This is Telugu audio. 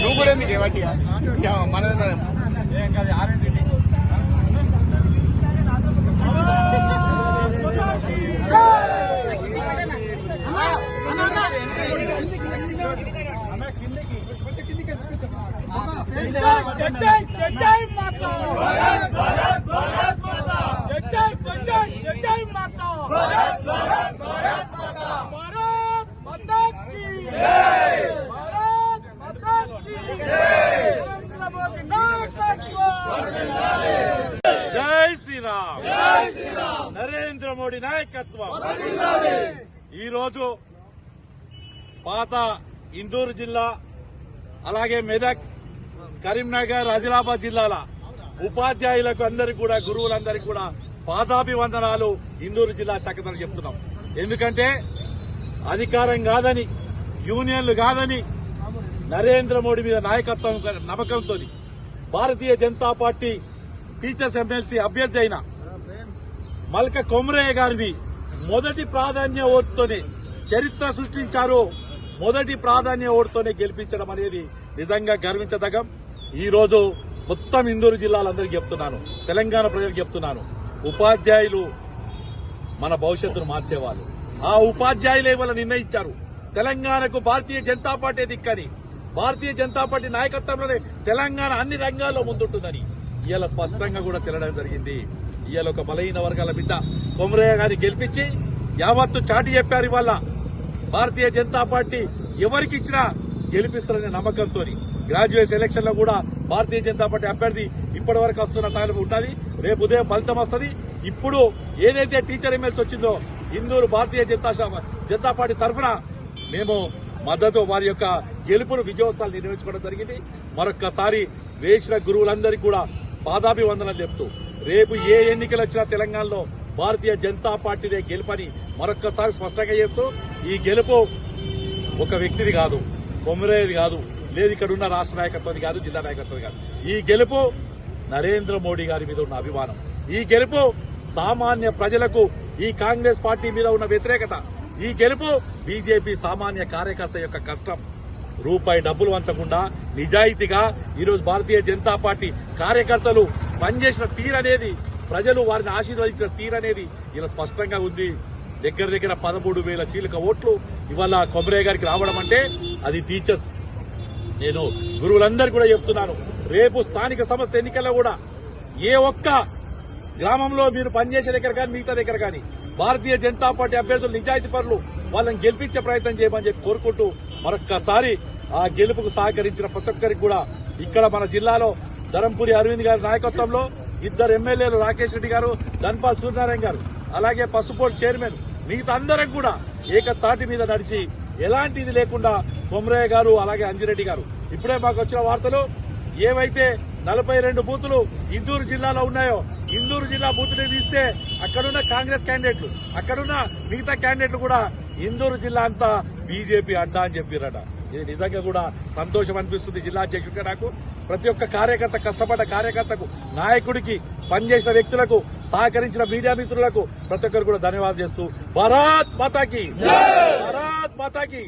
నువ్వు కూడా ఎందుకు వాటిగా మన ఏం కాదు ఆరెంజ్ जय जय जय माता भारत भारत भारत माता जय जय जय जय जय माता भारत మోడీ నాయకత్వం. ఈ రోజు పాత ఇందూరు జిల్లా అలాగే మెదక్ కరీంనగర్ ఆదిలాబాద్ జిల్లాల ఉపాధ్యాయులకు అందరికి కూడా గురువులందరికీ కూడా పాదాభివందనాలు ఇందూరు జిల్లా శాఖ తరఫున చెప్తున్నాం. ఎందుకంటే అధికారం కాదని యూనియన్లు కాదని నరేంద్ర మోడీ మీద నాయకత్వం నమ్మకంతో Bharatiya Janata party teachers MLC అభ్యర్థి అయిన మల్క కొమరయ్య గారిని మొదటి ప్రాధాన్య ఓటుతోనే చరిత్ర సృష్టించారు. మొదటి ప్రాధాన్య ఓటుతోనే గెలిపించడం అనేది నిజంగా గర్వించదగం. ఈరోజు మొత్తం ఇందూరు జిల్లాలందరికీ చెప్తున్నాను. తెలంగాణ ప్రజలకు చెప్తున్నాను. ఉపాధ్యాయులు మన భవిష్యత్తును మార్చేవాళ్ళు. ఆ ఉపాధ్యాయులే వాళ్ళ నిర్ణయించారు. తెలంగాణకు భారతీయ జనతా పార్టీ దిక్కని భారతీయ జనతా పార్టీ నాయకత్వంలోనే తెలంగాణ అన్ని రంగాల్లో ముందుంటుందని ఇలా స్పష్టంగా కూడా తెలడం జరిగింది. ఇవాళ ఒక బలహీన వర్గాల బిడ్డ కొమరయ్య గారిని గెలిపించి యావత్తు చాటి చెప్పారు ఇవాళ భారతీయ జనతా పార్టీ ఎవరికి ఇచ్చినా గెలిపిస్తారనే నమ్మకంతో గ్రాడ్యుయేట్ ఎలక్షన్లో కూడా భారతీయ జనతా పార్టీ అభ్యర్థి ఇప్పటి వరకు వస్తున్న తాలూకు ఉంటుంది. రేపు ఉదయం ఫలితం వస్తుంది. ఇప్పుడు ఏదైతే టీచర్ ఎమ్మెల్సీ వచ్చిందో ఇందూరు భారతీయ జనతా జనతా పార్టీ తరఫున మేము మద్దతు వారి యొక్క గెలుపును విజయోత్సవాలు నిర్వహించుకోవడం జరిగింది. మరొక్కసారి వేసిన గురువులందరికీ కూడా పాదాభివందనలు చెప్తూ రేపు ఏ ఎన్నికలు వచ్చినా తెలంగాణలో భారతీయ జనతా పార్టీదే గెలుపని మరొక్కసారి స్పష్టంగా చేస్తూ ఈ గెలుపు ఒక వ్యక్తిది కాదు కొమరేది కాదు లేదు ఇక్కడ ఉన్న రాష్ట్ర నాయకత్వాన్ని కాదు జిల్లా నాయకత్వం కాదు. ఈ గెలుపు నరేంద్ర మోడీ గారి మీద ఉన్న అభిమానం. ఈ గెలుపు సామాన్య ప్రజలకు ఈ కాంగ్రెస్ పార్టీ మీద ఉన్న వ్యతిరేకత. ఈ గెలుపు బీజేపీ సామాన్య కార్యకర్త యొక్క కష్టం. రూపాయి డబ్బులు వంచకుండా నిజాయితీగా ఈరోజు భారతీయ జనతా పార్టీ కార్యకర్తలు పనిచేసిన తీరనేది ప్రజలు వారిని ఆశీర్వదించిన తీరనేది ఇలా స్పష్టంగా ఉంది. దగ్గర దగ్గర పదమూడు వేల చీలక ఓట్లు ఇవాళ కొమరయ్య గారికి రావడం అంటే అది టీచర్స్. నేను గురువులందరూ కూడా చెప్తున్నాను రేపు స్థానిక సంస్థ ఎన్నికల్లో కూడా ఏ ఒక్క గ్రామంలో మీరు పనిచేసే దగ్గర కానీ మిగతా దగ్గర కానీ భారతీయ జనతా పార్టీ అభ్యర్థులు నిజాయితీ పరులు వాళ్ళని గెలిపించే ప్రయత్నం చేయమని చెప్పి కోరుకుంటూ మరొక్కసారి ఆ గెలుపుకు సహకరించిన ప్రతి ఒక్కరికి కూడా ఇక్కడ మన జిల్లాలో ధరంపురి అరవింద్ గారి నాయకత్వంలో ఇద్దరు ఎమ్మెల్యేలు రాకేష్ రెడ్డి గారు ధన్పాల్ సూర్యనారాయణ గారు అలాగే పసుపోర్ట్ చైర్మన్ మిగతా అందరం కూడా ఏకతాటి మీద నడిచి ఎలాంటి ఇది లేకుండా కొమరయ్య గారు అలాగే అంజిరెడ్డి గారు. ఇప్పుడే మాకు వచ్చిన వార్తలు ఏవైతే నలభై రెండు బూతులు ఇందూరు జిల్లాలో ఉన్నాయో ఇందూరు జిల్లా బూతులు తీస్తే అక్కడున్న కాంగ్రెస్ క్యాండిడేట్లు అక్కడున్న మిగతా క్యాండిడేట్లు కూడా ఇందూరు జిల్లా అంతా బీజేపీ అడ్డా అని చెప్పారట ఇది నిజంగా కూడా సంతోషం అనిపిస్తుంది జిల్లా అధ్యక్షుడిగా నాకు ప్రతి ఒక్క కార్యకర్త కష్టపడ్డ కార్యకర్తకు నాయకుడికి పనిచేసిన వ్యక్తులకు సహకరించిన మీడియా మిత్రులకు ప్రతి ఒక్కరు కూడా ధన్యవాదాలు చేస్తూ భారత్ మాతాకి భారత్ మాతాకి.